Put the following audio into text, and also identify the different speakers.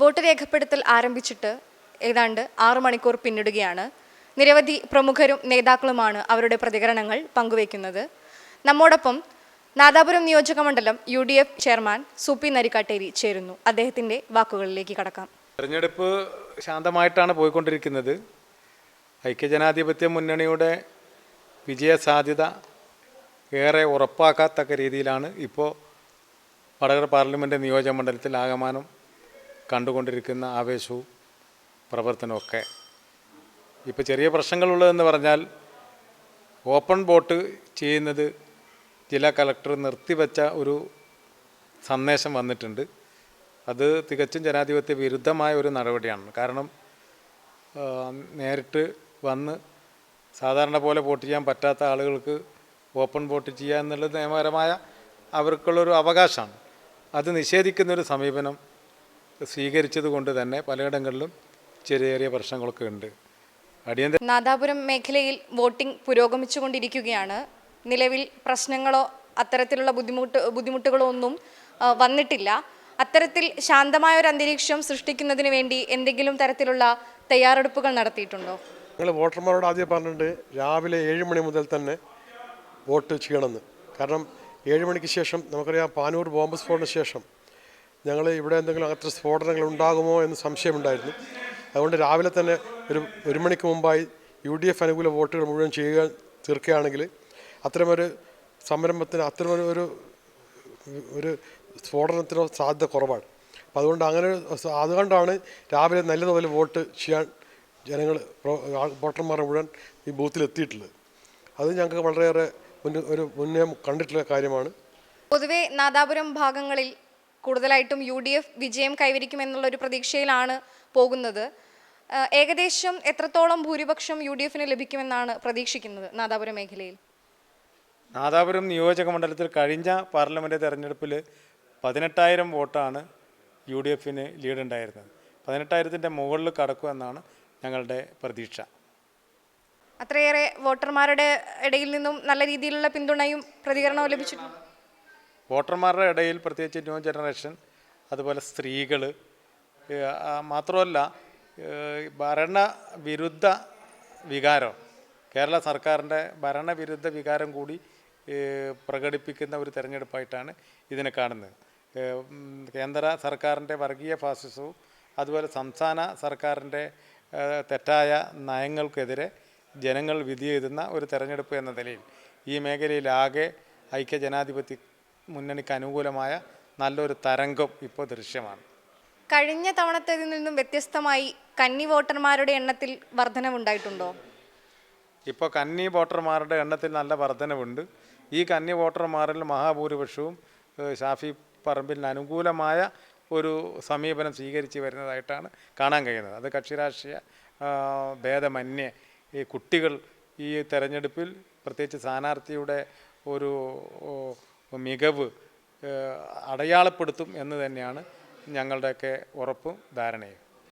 Speaker 1: Vote രേഖപ്പെടുത്തൽ ആരംഭിച്ചിട്ട് ഏതാണ്ട് ആറു മണിക്കൂർ പിന്നിടുകയാണ്. നിരവധി പ്രമുഖരും നേതാക്കളുമാണ് അവരുടെ പ്രതികരണങ്ങൾ പങ്കുവയ്ക്കുന്നത്. നമ്മോടൊപ്പം നാദാപുരം നിയോജക മണ്ഡലം U D F chairman Supi Narikkatteri ചേരുന്നു. അദ്ദേഹത്തിന്റെ വാക്കുകളിലേക്ക് കടക്കാം.
Speaker 2: തെരഞ്ഞെടുപ്പ് ശാന്തമായിട്ടാണ് പോയിക്കൊണ്ടിരിക്കുന്നത്. ഐക്യജനാധിപത്യ മുന്നണിയുടെ വിജയസാധ്യത ഏറെ ഉറപ്പാക്കാത്തക്ക രീതിയിലാണ് ഇപ്പോൾ വടകര പാർലമെന്റ് നിയോജക മണ്ഡലത്തിൽ ആകമാനം കണ്ടുകൊണ്ടിരിക്കുന്ന ആവേശവും പ്രവർത്തനമൊക്കെ ഇപ്പോൾ ചെറിയ പ്രശ്നങ്ങളുള്ളതെന്ന് പറഞ്ഞാൽ ഓപ്പൺ ബോട്ട് ചെയ്യുന്നത് ജില്ലാ കളക്ടർ നിർത്തിവെച്ച ഒരു സന്ദേശം വന്നിട്ടുണ്ട്. അത് തികച്ചും ജനാധിപത്യ വിരുദ്ധമായ ഒരു നടപടിയാണ്. കാരണം നേരിട്ട് വന്ന് സാധാരണ പോലെ വോട്ട് ചെയ്യാൻ പറ്റാത്ത ആളുകൾക്ക് ഓപ്പൺ വോട്ട് ചെയ്യുക എന്നുള്ളത് നിയമപരമായ അവർക്കുള്ളൊരു അവകാശമാണ്. അത് നിഷേധിക്കുന്നൊരു സമീപനം സ്വീകരിച്ചത് കൊണ്ട് തന്നെ പലയിടങ്ങളിലും ചെറിയ ചെറിയ പ്രശ്നങ്ങളൊക്കെ ഉണ്ട്. അടിയന്തര
Speaker 1: നാദാപുരം മേഖലയിൽ വോട്ടിംഗ് പുരോഗമിച്ചുകൊണ്ടിരിക്കുകയാണ്. നിലവിൽ പ്രശ്നങ്ങളോ അത്തരത്തിലുള്ള ബുദ്ധിമുട്ട് ബുദ്ധിമുട്ടുകളോ ഒന്നും വന്നിട്ടില്ല. അത്തരത്തിൽ ശാന്തമായ ഒരു അന്തരീക്ഷം സൃഷ്ടിക്കുന്നതിന് വേണ്ടി എന്തെങ്കിലും തരത്തിലുള്ള തയ്യാറെടുപ്പുകൾ നടത്തിയിട്ടുണ്ടോ?
Speaker 3: ഞങ്ങൾ വോട്ടർമാരോട് ആദ്യം പറഞ്ഞിട്ടുണ്ട് രാവിലെ ഏഴ് മണി മുതൽ തന്നെ വോട്ട് ചെയ്യണമെന്ന്. കാരണം ഏഴ് മണിക്ക് ശേഷം നമുക്കറിയാം പാനൂർ ബോംബ് സ്ഫോടന ശേഷം ഞങ്ങൾ ഇവിടെ എന്തെങ്കിലും അങ്ങനത്തെ സ്ഫോടനങ്ങൾ ഉണ്ടാകുമോ എന്ന് സംശയമുണ്ടായിരുന്നു. അതുകൊണ്ട് രാവിലെ തന്നെ ഒരു ഒരു മണിക്ക് മുമ്പായി യു ഡി എഫ് അനുകൂല വോട്ടുകൾ മുഴുവൻ ചെയ്യുക തീർക്കുകയാണെങ്കിൽ അത്തരമൊരു സംരംഭത്തിന് അത്തരമൊരു ഒരു ഒരു സ്ഫോടനത്തിനോ സാധ്യത കുറവാണ്. അപ്പോൾ അതുകൊണ്ട് അങ്ങനെ അതുകൊണ്ടാണ് രാവിലെ നല്ലതുപോലെ വോട്ട് ചെയ്യാൻ ജനങ്ങൾ വോട്ടർമാർ മുഴുവൻ ഈ ബൂത്തിലെത്തിയിട്ടുള്ളത്. അത് ഞങ്ങൾക്ക് വളരെയേറെ മുന്നേ ഒരു മുന്നേ കണ്ടിട്ടുള്ള കാര്യമാണ്.
Speaker 1: പൊതുവെ നാദാപുരം ഭാഗങ്ങളിൽ കൂടുതലായിട്ടും യു ഡി എഫ് വിജയം കൈവരിക്കുമെന്നുള്ള ഒരു പ്രതീക്ഷയിലാണ് പോകുന്നത്. ഏകദേശം എത്രത്തോളം ഭൂരിപക്ഷം യു ഡി എഫിന് ലഭിക്കുമെന്നാണ് പ്രതീക്ഷിക്കുന്നത് നാദാപുരം മേഖലയിൽ?
Speaker 2: നാദാപുരം നിയോജക മണ്ഡലത്തിൽ കഴിഞ്ഞ പാർലമെന്റ് തെരഞ്ഞെടുപ്പിൽ പതിനെട്ടായിരം വോട്ടാണ് യു ഡി എഫിന് ലീഡുണ്ടായിരുന്നത് പതിനെട്ടായിരത്തിന്റെ മുകളിൽ കടക്കുമെന്നാണ് ഞങ്ങളുടെ പ്രതീക്ഷ.
Speaker 1: അത്രയേറെ വോട്ടർമാരുടെ ഇടയിൽ നിന്നും നല്ല രീതിയിലുള്ള പിന്തുണയും പ്രതികരണവും ലഭിച്ചിട്ടുണ്ട്.
Speaker 2: വോട്ടർമാരുടെ ഇടയിൽ പ്രത്യേകിച്ച് ന്യൂ ജനറേഷൻ അതുപോലെ സ്ത്രീകൾ മാത്രമല്ല ഭരണ ഭരണവിരുദ്ധ വികാരം കേരള സർക്കാരിന്റെ ഭരണവിരുദ്ധ വികാരം കൂടി പ്രകടിപ്പിക്കുന്ന ഒരു തെരഞ്ഞെടുപ്പായിട്ടാണ് ഇതിനെ കാണുന്നത്. കേന്ദ്ര സർക്കാരിന്റെ വർഗീയ ഫാസിസവും അതുപോലെ സംസ്ഥാന സർക്കാരിന്റെ തെറ്റായ നയങ്ങൾക്കെതിരെ ജനങ്ങൾ വിധി എഴുതുന്ന ഒരു തെരഞ്ഞെടുപ്പ് എന്ന നിലയിൽ ഈ മേഖലയിലാകെ ഐക്യ ജനാധിപത്യ മുന്നണിക്ക് അനുകൂലമായ നല്ലൊരു തരംഗം ഇപ്പോൾ ദൃശ്യമാണ്.
Speaker 1: കഴിഞ്ഞ തവണത്തേതിൽ നിന്നും വ്യത്യസ്തമായി കന്നി വോട്ടർമാരുടെ എണ്ണത്തിൽ വർധനവുണ്ടായിട്ടുണ്ടോ?
Speaker 2: ഇപ്പോൾ കന്നി വോട്ടർമാരുടെ എണ്ണത്തിൽ നല്ല വർധനവുണ്ട്. ഈ കന്നി വോട്ടർമാരിൽ മഹാഭൂരിപക്ഷവും ഷാഫി പറമ്പിലിന് അനുകൂലമായ ഒരു സമീപനം സ്വീകരിച്ച് വരുന്നതായിട്ടാണ് കാണാൻ കഴിയുന്നത്. അത് കക്ഷിരാഷ്ട്രീയ രാഷ്ട്രീയ ഭേദമന്യേ ഈ കുട്ടികൾ ഈ തെരഞ്ഞെടുപ്പിൽ പ്രത്യേകിച്ച് സ്ഥാനാർത്ഥിയുടെ ഒരു മികവ് അടയാളപ്പെടുത്തും എന്ന് തന്നെയാണ് ഞങ്ങളുടെയൊക്കെ ഉറപ്പും ധാരണയും.